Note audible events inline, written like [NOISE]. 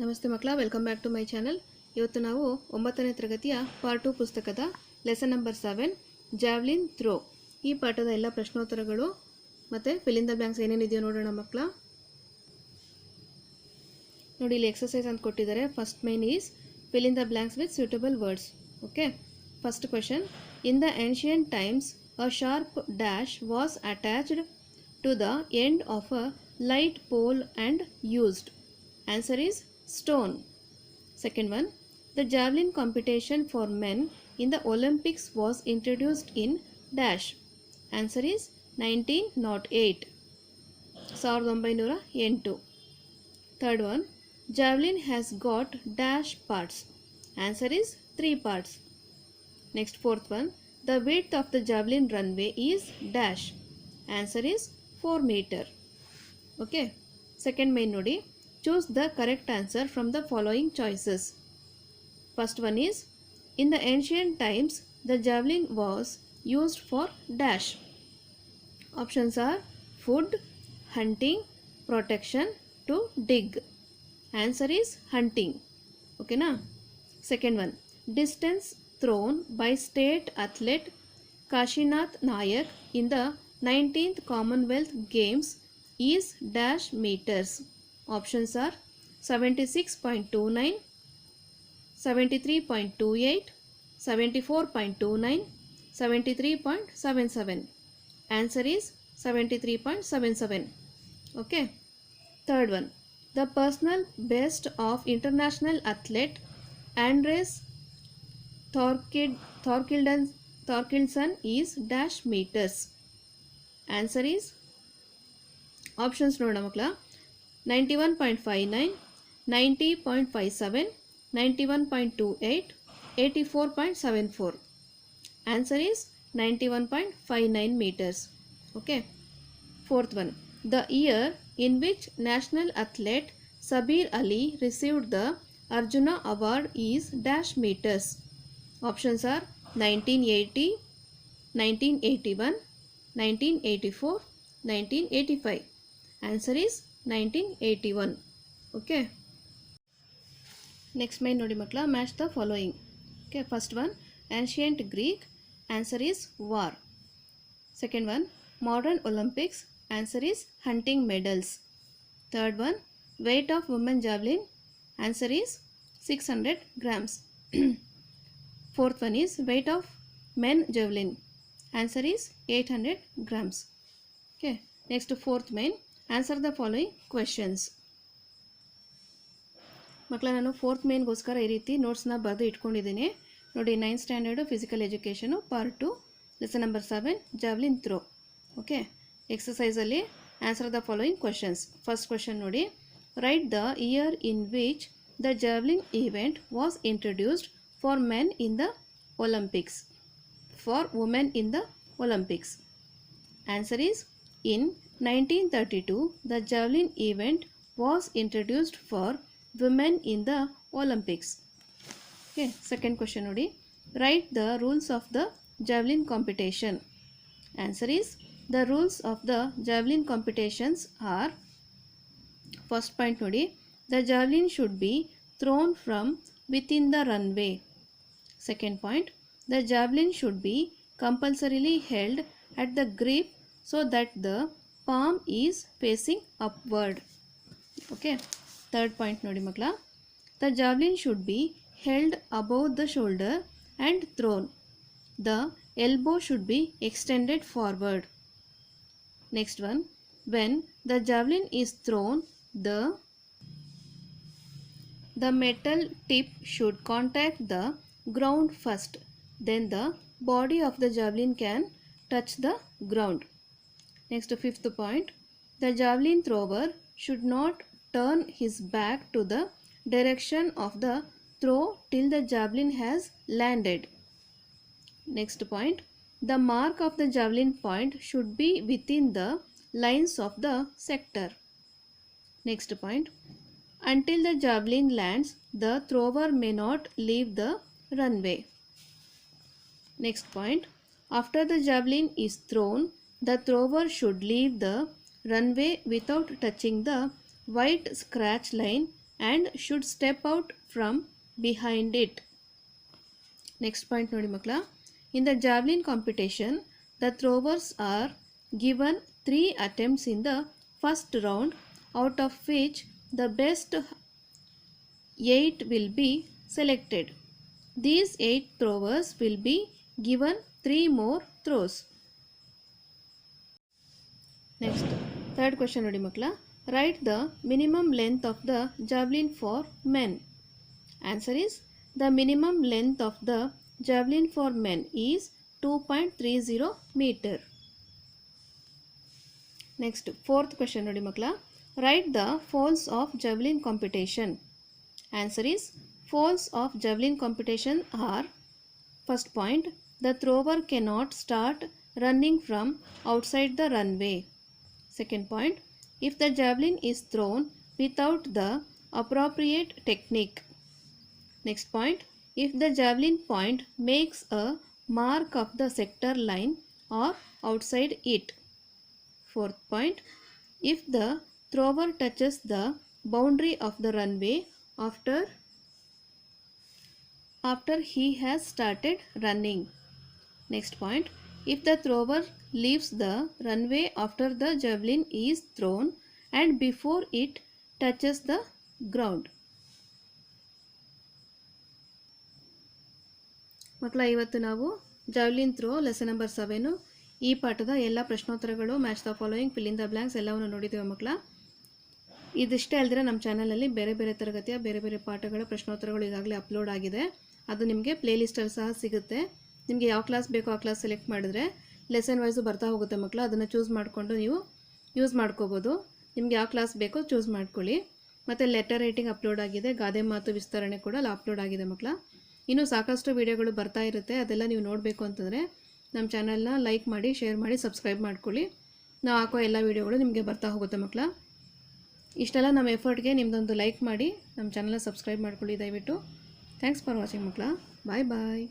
ನಮಸ್ತೆ ಮಕ್ಕಳ welcome back to my channel ಇವತ್ತು ನಾವು ಒಂಬತ್ತನೇ ತರಗತಿಯ ಪಾರ್ಟ್ ಟು ಪುಸ್ತಕದ lesson number seven javelin throw ಈ ಪಾಠದ ಎಲ್ಲ ಪ್ರಶ್ನೋತ್ತರಗಳು ಮತ್ತು ಫಿಲಿಂದ ಬ್ಯಾಂಕ್ಸ್ ಏನೇನಿದೆಯೋ ನೋಡೋಣ ಮಕ್ಕಳ. ನೋಡಿ, ಇಲ್ಲಿ ಎಕ್ಸಸೈಸ್ ಅಂತ ಕೊಟ್ಟಿದ್ದಾರೆ. First main is fill in the blanks with suitable words okay first question in the ancient times a sharp dash was attached to the end of a light pole and used answer is stone. Second one, the javelin competition for men in the Olympics was introduced in dash. Answer is 1908. ಸಾವಿರದ ಒಂಬೈನೂರ ಎಂಟು third one javelin has got dash parts answer is three parts next fourth one the width of the javelin runway is dash answer is four metre okay second main ನೋಡಿ Choose the correct answer from the following choices. First one is In the ancient times, the javelin was used for dash. Options are food, hunting, protection, to dig. Answer is hunting. Okay, na? Second one Distance thrown by state athlete Kashinath Nayak in the 19th Commonwealth Games is dash meters. Options are 76.29, 73.28, 74.29, 73.77. Answer is 73.77. Okay. Third one. The personal best of international athlete Andres Thorkild, Thorkildsen, Thorkildsen is dash meters. Answer is options ನೋಡೋಣ ಮಕ್ಕಳ 91.59, 90.57, 91.28, 84.74. Answer is 91.59 meters. Okay. Fourth one. The year in which national athlete Sabir Ali received the Arjuna Award is dash meters. Options are 1980, 1981, 1984, 1985. Answer is 1981 okay? Next main nodi match the following. Okay first one ancient greek answer is war. Second one modern olympics answer is hunting medals. Third one weight of women javelin answer is 600 grams. [CLEARS THROAT] Fourth one is weight of men javelin answer is 800 grams. Okay next fourth main answer the following questions ಮಕ್ಕಳ, ನಾನು fourth ಮೇನ್ಗೋಸ್ಕರ ಈ ರೀತಿ ನೋಟ್ಸ್ನ ಬರೆದು ಇಟ್ಕೊಂಡಿದ್ದೀನಿ. ನೋಡಿ nine standard physical education part two lesson number seven javelin throw okay ಎಕ್ಸಸೈಸಲ್ಲಿ answer the following questions first question ನೋಡಿ. Write the year in which the javelin event was introduced for men in the Olympics for women in the Olympics answer is in 1932 the javelin event was introduced for women in the Olympics. Okay, second question nodi. Write the rules of the javelin competition. Answer is the rules of the javelin competitions are first point nodi. The javelin should be thrown from within the runway. Second point the javelin should be compulsorily held at the grip so that the palm is facing upward. Okay. Third point ನೋಡಿ ಮಕ್ಕಳ The javelin should be held above the shoulder and thrown. The elbow should be extended forward. Next one. When the javelin is thrown, the the metal tip should contact the ground first then the body of the javelin can touch the ground. Next, fifth point the javelin thrower should not turn his back to the direction of the throw till the javelin has landed. Next point the mark of the javelin point should be within the lines of the sector. Next point until the javelin lands, the thrower may not leave the runway. Next point after the javelin is thrown, the thrower should leave the runway without touching the white scratch line and should step out from behind it. Next point ನೋಡಿ ಮಕ್ಕಳ in the javelin competition the ಥ್ರೋವರ್ಸ್ are given three attempts in the first round out of which the best eight will be selected these eight ಥ್ರೋವರ್ಸ್ will be given three more throws next third question ನೋಡಿ ಮಕ್ಕಳ right the minimum length of the javelin for men answer is the minimum length of the javelin for men is 2.30 meter. Next, fourth question ನೋಡಿ ಮಕ್ಕಳ Write the falls of javelin competition. Answer is falls of javelin competition are first point the thrower cannot start running from outside the runway. Second point if the javelin is thrown without the appropriate technique. Next point if the javelin point makes a mark of the sector line or outside it. Fourth point if the thrower touches the boundary of the runway after after he has started running. Next point if the thrower leaves the runway after the javelin is thrown and before it touches the ground. ಮಕ್ಕಳ ಇವತ್ತು ನಾವು javelin throw lesson number seven ಈ ಪಾಠದ ಎಲ್ಲ ಪ್ರಶ್ನೋತ್ತರಗಳು match the following fill the blanks ಎಲ್ಲವನ್ನು ನೋಡಿದ್ದೇವೆ ಮಕ್ಕಳ ಇದಿಷ್ಟೇ ಅಲ್ಲದೆ ನಮ್ಮ ಚಾನಲಲ್ಲಿ ಬೇರೆ ಬೇರೆ ತರಗತಿಯ ಬೇರೆ ಬೇರೆ ಪಾಠಗಳ, ಪ್ರಶ್ನೋತ್ತರಗಳು ಈಗಾಗಲೇ ಅಪ್ಲೋಡ್ ಆಗಿದೆ. ಅದು ನಿಮಗೆ ಪ್ಲೇಲಿಸ್ಟಲ್ಲಿ ಸಹ ಸಿಗುತ್ತೆ. ನಿಮಗೆ ಯಾವ ಕ್ಲಾಸ್ ಬೇಕೋ ಆ ಕ್ಲಾಸ್ ಸೆಲೆಕ್ಟ್ ಮಾಡಿದ್ರೆ ಲೆಸನ್ ವೈಸು ಬರ್ತಾ ಹೋಗುತ್ತೆ ಮಕ್ಕಳು ಅದನ್ನು ಚೂಸ್ ಮಾಡಿಕೊಂಡು ನೀವು ಯೂಸ್ ಮಾಡ್ಕೋಬೋದು. ನಿಮ್ಗೆ ಯಾವ ಕ್ಲಾಸ್ ಬೇಕೋ ಚೂಸ್ ಮಾಡ್ಕೊಳ್ಳಿ. ಮತ್ತು ಲೆಟರ್ ರೈಟಿಂಗ್ ಅಪ್ಲೋಡ್ ಆಗಿದೆ. ಗಾದೆ ಮಾತು ವಿಸ್ತರಣೆ ಕೂಡ ಅಲ್ಲಿ ಅಪ್ಲೋಡ್ ಆಗಿದೆ ಮಕ್ಕಳ ಇನ್ನೂ ಸಾಕಷ್ಟು ವೀಡಿಯೋಗಳು ಬರ್ತಾ ಇರುತ್ತೆ. ಅದೆಲ್ಲ ನೀವು ನೋಡಬೇಕು ಅಂತಂದರೆ ನಮ್ಮ ಚಾನಲ್ನ ಲೈಕ್ ಮಾಡಿ ಶೇರ್ ಮಾಡಿ ಸಬ್ಸ್ಕ್ರೈಬ್ ಮಾಡ್ಕೊಳ್ಳಿ. ನಾವು ಹಾಕೋ ಎಲ್ಲ ವೀಡಿಯೋಗಳು ನಿಮಗೆ ಬರ್ತಾ ಹೋಗುತ್ತೆ ಮಕ್ಕಳ ಇಷ್ಟೆಲ್ಲ ನಮ್ಮ ಎಫರ್ಟ್ಗೆ ನಿಮ್ಮದೊಂದು ಲೈಕ್ ಮಾಡಿ ನಮ್ಮ ಚಾನಲ್ನ ಸಬ್ಸ್ಕ್ರೈಬ್ ಮಾಡ್ಕೊಳ್ಳಿ ದಯವಿಟ್ಟು. ಥ್ಯಾಂಕ್ಸ್ ಫಾರ್ ವಾಚಿಂಗ್ ಮಕ್ಕಳ ಬಾಯ್ ಬಾಯ್